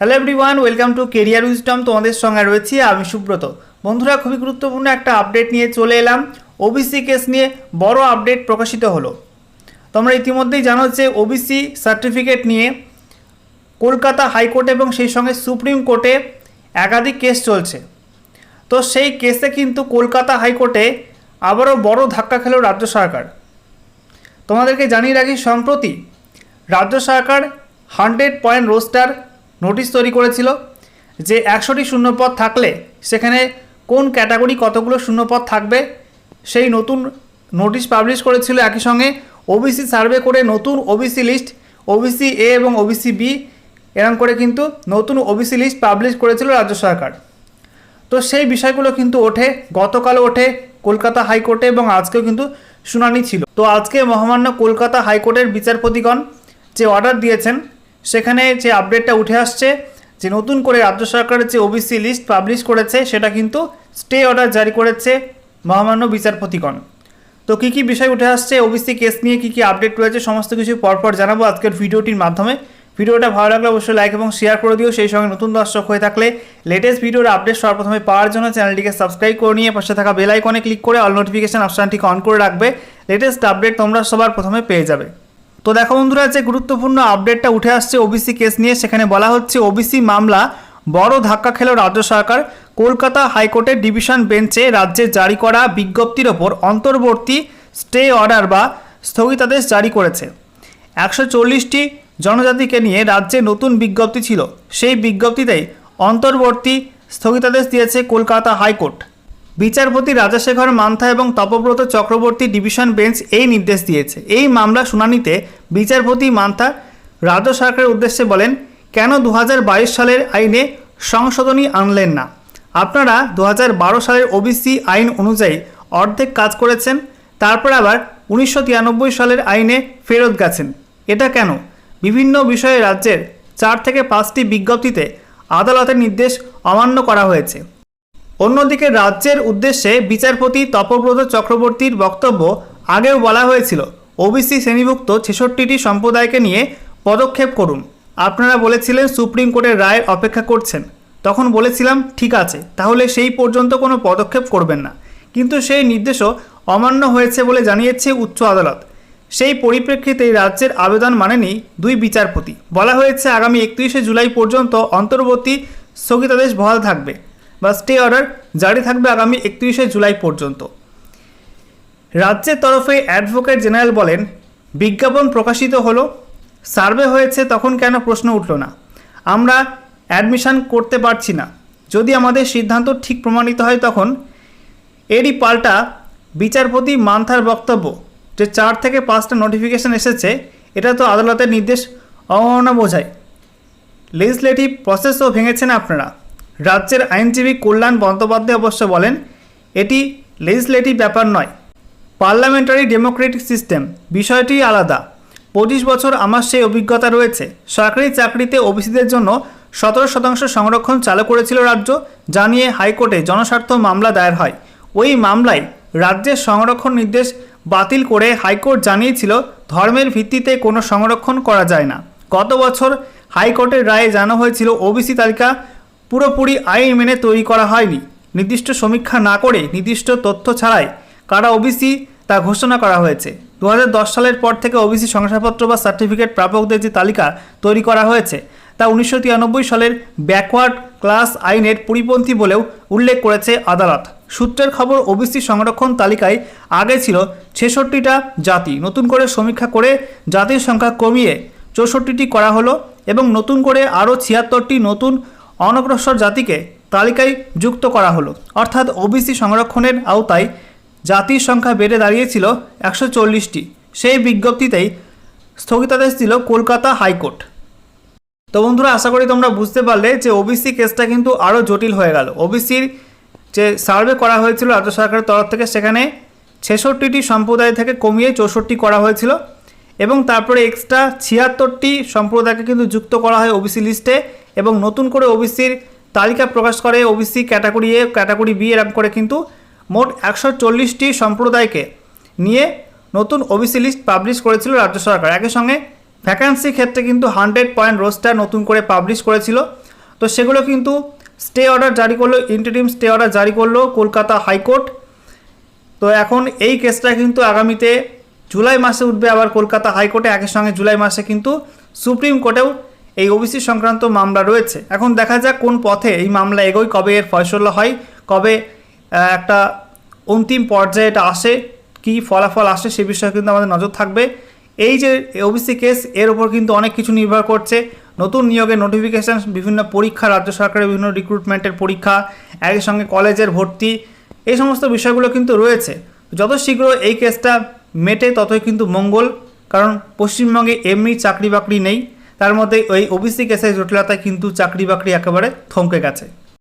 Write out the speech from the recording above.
Hello everyone welcome to career wisdom তোমাদের সঙ্গে রয়েছি আমি সুব্রত। বন্ধুরা, খুবই গুরুত্বপূর্ণ একটা আপডেট নিয়ে চলে এলাম। ওবিসি কেস নিয়ে বড় আপডেট প্রকাশিত হলো। তোমরা ইতিমধ্যেই জানো যে ওবিসি সার্টিফিকেট নিয়ে কলকাতা হাইকোর্ট এবং সেই সঙ্গে সুপ্রিম কোর্টে একাধিক কেস চলছে। তো সেই কেসে কিন্তু কলকাতা হাইকোর্টে আবারও বড় ধাক্কা খেল রাজ্য সরকার। তোমাদেরকে জানিয়ে রাখি, সম্প্রতি রাজ্য সরকার হান্ড্রেড পয়েন্ট রোস্টার নোটিশ তৈরি করেছিল যে একশোটি শূন্যপদ থাকলে সেখানে কোন ক্যাটাগরি কতগুলো শূন্যপদ থাকবে? সেই নতুন নোটিশ পাবলিশ করেছিল একই সঙ্গে ওবিসি সার্ভে করে নতুন ওবিসি লিস্ট, ওবিসি এ এবং ওবিসি বি, এরম করে কিন্তু নতুন ওবিসি লিস্ট পাবলিশ করেছিল রাজ্য সরকার। তো সেই বিষয়গুলো কিন্তু ওঠে গতকাল ওঠে কলকাতা হাইকোর্টে এবং আজকেও কিন্তু শুনানি ছিল। তো আজকে মহামান্য কলকাতা হাইকোর্টের বিচারপতিগণ যে অর্ডার দিয়েছেন সেখানে যে আপডেটটা উঠে আসছে, যে নতুন করে রাজ্য সরকারের যে ওবিসি লিস্ট পাবলিশ করেছে, সেটা কিন্তু স্টে অর্ডার জারি করেছে মহামান্য বিচারপতিগণ। তো কী কী বিষয় উঠে আসছে ওবিসি কেস নিয়ে কী কী আপডেট রয়েছে, সমস্ত কিছু পরপর জানাব আজকের ভিডিওটির মাধ্যমে। ভিডিওটা ভালো লাগলে অবশ্যই লাইক এবং শেয়ার করে দিও, সেই সঙ্গে নতুন দর্শক হয়ে থাকলে লেটেস্ট ভিডিওর আপডেট সর্বপ্রথমে পাওয়ার জন্য চ্যানেলটিকে সাবস্ক্রাইব করে নিয়ে পাশে থাকা বেল আইকনে ক্লিক করে অল নোটিফিকেশন অপশানটিকে অন করে রাখবে। লেটেস্ট আপডেট তোমরা সবার প্রথমে পেয়ে যাবে। তো দেখো বন্ধুরা, যে গুরুত্বপূর্ণ আপডেটটা উঠে আসছে ওবিসি কেস নিয়ে, সেখানে বলা হচ্ছে ওবিসি মামলা বড় ধাক্কা খেল রাজ্য সরকার। কলকাতা হাইকোর্টের ডিভিশন বেঞ্চে রাজ্যে জারি করা বিজ্ঞপ্তির ওপর অন্তর্বর্তী স্টে অর্ডার বা স্থগিতাদেশ জারি করেছে। একশো চল্লিশটি জনজাতিকে নিয়ে রাজ্যে নতুন বিজ্ঞপ্তি ছিল। সেই বিজ্ঞপ্তিতেই অন্তর্বর্তী স্থগিতাদেশ দিয়েছে কলকাতা হাইকোর্ট। বিচারপতি রাজাশেখর মান্থা এবং তপব্রত চক্রবর্তী ডিভিশন বেঞ্চ এই নির্দেশ দিয়েছে। এই মামলা শুনানিতে বিচারপতি মান্থা রাজ্য সরকারের উদ্দেশ্যে বলেন, কেন দু হাজার বাইশ সালের আইনে সংশোধনী আনলেন না? আপনারা দু হাজার বারো সালের ওবিসি আইন অনুযায়ী অর্ধেক কাজ করেছেন, তারপর আবার উনিশশো তিরানব্বই সালের আইনে ফেরত গেছেন। এটা কেন? বিভিন্ন বিষয়ে রাজ্যের চার থেকে পাঁচটি বিজ্ঞপ্তিতে আদালতের নির্দেশ অমান্য করা হয়েছে। অন্যদিকে রাজ্যের উদ্দেশ্যে বিচারপতি তপব্রত চক্রবর্তীর বক্তব্য আগেও বলা হয়েছিল। ওবিসি শ্রেণীভুক্ত ছেষট্টিটি সম্প্রদায়কে নিয়ে পদক্ষেপ করুন। আপনারা বলেছিলেন সুপ্রিম কোর্টের রায়ের অপেক্ষা করছেন। তখন বলেছিলাম, ঠিক আছে, তাহলে সেই পর্যন্ত কোনো পদক্ষেপ করবেন না। কিন্তু সেই নির্দেশও অমান্য হয়েছে বলে জানিয়েছে উচ্চ আদালত। সেই পরিপ্রেক্ষিতে রাজ্যের আবেদন মানেনি দুই বিচারপতি। বলা হয়েছে, আগামী একত্রিশে জুলাই পর্যন্ত অন্তর্বর্তী স্থগিতাদেশ বহাল থাকবে। বা স্টে অর্ডার জারি থাকবে আগামী একত্রিশে জুলাই পর্যন্ত। রাজ্যের তরফে অ্যাডভোকেট জেনারেল বলেন, বিজ্ঞাপন প্রকাশিত হলো, সার্ভে হয়েছে তখন কেন প্রশ্ন উঠল না। আমরা অ্যাডমিশান করতে পারছি না। যদি আমাদের সিদ্ধান্ত ঠিক প্রমাণিত হয় তখন এরই পাল্টা বিচারপতি মান্থার বক্তব্য যে চার থেকে পাঁচটা নোটিফিকেশন এসেছে, এটা তো আদালতের নির্দেশ অবমাননা বোঝায়। লেজিসলেটিভ প্রসেসও ভেঙেছেন আপনারা। রাজ্যের আইনজীবী কল্যাণ বন্দ্যোপাধ্যায় অবশ্য বলেন, এটি লেজিসলেটিভ ব্যাপার নয়। পার্লামেন্টারি ডেমোক্রেটিক সিস্টেম বিষয়টি আলাদা। পঁচিশ বছর আমার সেই অভিজ্ঞতা রয়েছে। সরকারি চাকরিতে ওবিসিদের জন্য সতেরো শতাংশ সংরক্ষণ চালু করেছিল রাজ্য জানিয়ে হাইকোর্টে জনস্বার্থ মামলা দায়ের হয়। ওই মামলায় রাজ্যের সংরক্ষণ নির্দেশ বাতিল করে হাইকোর্ট জানিয়েছিল, ধর্মের ভিত্তিতে কোনো সংরক্ষণ করা যায় না। গত বছর হাইকোর্টের রায়ে জানা হয়েছিল, ওবিসি তালিকা পুরোপুরি আইন মেনে তৈরি করা হয়নি। নির্দিষ্ট সমীক্ষা না করে নির্দিষ্ট তথ্য ছাড়াই কারা ওবিসি তা ঘোষণা করা হয়েছে। দু হাজার দশ সালের পর থেকে ওবিসি শংসাপত্র বা সার্টিফিকেট প্রাপকদের যে তালিকা তৈরি করা হয়েছে, তা উনিশশো তিরানব্বই সালের ব্যাকওয়ার্ড ক্লাস আইনের পরিপন্থী বলেও উল্লেখ করেছে আদালত। সূত্রের খবর ওবিসি সংরক্ষণ তালিকায় আগে ছিল ছেষট্টিটা জাতি। নতুন করে সমীক্ষা করে জাতির সংখ্যা কমিয়ে চৌষট্টিটি করা হলো এবং নতুন করে আরও ছিয়াত্তরটি নতুন অনগ্রসর জাতিকে তালিকায় যুক্ত করা হলো। অর্থাৎ ওবিসি সংরক্ষণের আওতায় জাতির সংখ্যা বেড়ে দাঁড়িয়েছিল একশো চল্লিশটি। সেই বিজ্ঞপ্তিতেই স্থগিতাদেশ দিল কলকাতা হাইকোর্ট। তো বন্ধুরা, আশা করি তোমরা বুঝতে পারলে যে ওবিসি কেসটা কিন্তু আরও জটিল হয়ে গেল। ওবিসির যে সার্ভে করা হয়েছিল রাজ্য সরকারের তরফ থেকে, সেখানে ছেষট্টিটি সম্প্রদায় থেকে কমিয়ে চৌষট্টি করা হয়েছিল। এবং তারপরে এক্সট্রা ছিয়াত্তরটি সম্প্রদায়কে কিন্তু যুক্ত করা হয় ওবিসি লিস্টে এবং নতুন করে ওবিসির তালিকা প্রকাশ করে OBC category A category B এরকম করে কিন্তু মোট একশো চল্লিশটি সম্প্রদায়কে নিয়ে নতুন ওবিসি লিস্ট পাবলিশ করেছিল রাজ্য সরকার। একই সঙ্গে ভ্যাকান্সি ক্ষেত্রে কিন্তু হান্ড্রেড পয়েন্ট রোস্টার নতুন করে পাবলিশ করেছিল। তো সেগুলো কিন্তু স্টে অর্ডার জারি করল ইন্টারিম স্টে অর্ডার জারি করল কলকাতা হাইকোর্ট। তো এখন এই কেসটা কিন্তু আগামীতে জুলাই মাসে উঠবে আবার কলকাতা হাইকোর্টে, একই সঙ্গে জুলাই মাসে কিন্তু সুপ্রিম কোর্টেও এই ওবিসি সংক্রান্ত মামলা রয়েছে। এখন দেখা যাক কোন পথে এই মামলা এগোয়, কবে এর ফয়সলা হয়, কবে একটা অন্তিম পর্যায়ে এটা আসে, কি ফলাফল আসে সে বিষয়ে কিন্তু আমাদের নজর থাকবে। এই যে ওবিসি কেস, এর উপর কিন্তু অনেক কিছু নির্ভর করছে। নতুন নিয়োগের নোটিফিকেশান বিভিন্ন পরীক্ষা, রাজ্য সরকারের বিভিন্ন রিক্রুটমেন্টের পরীক্ষা, একই সঙ্গে কলেজের ভর্তি, এই সমস্ত বিষয়গুলো কিন্তু রয়েছে। যত শীঘ্র এই কেসটা মেটে ততই কিন্তু মঙ্গল, কারণ পশ্চিমবঙ্গে এমনি চাকরি বাকরি নেই। তার মধ্যে ওই ওবিসি কেসের জটিলতায় কিন্তু চাকরি বাকরি একেবারে থমকে গেছে।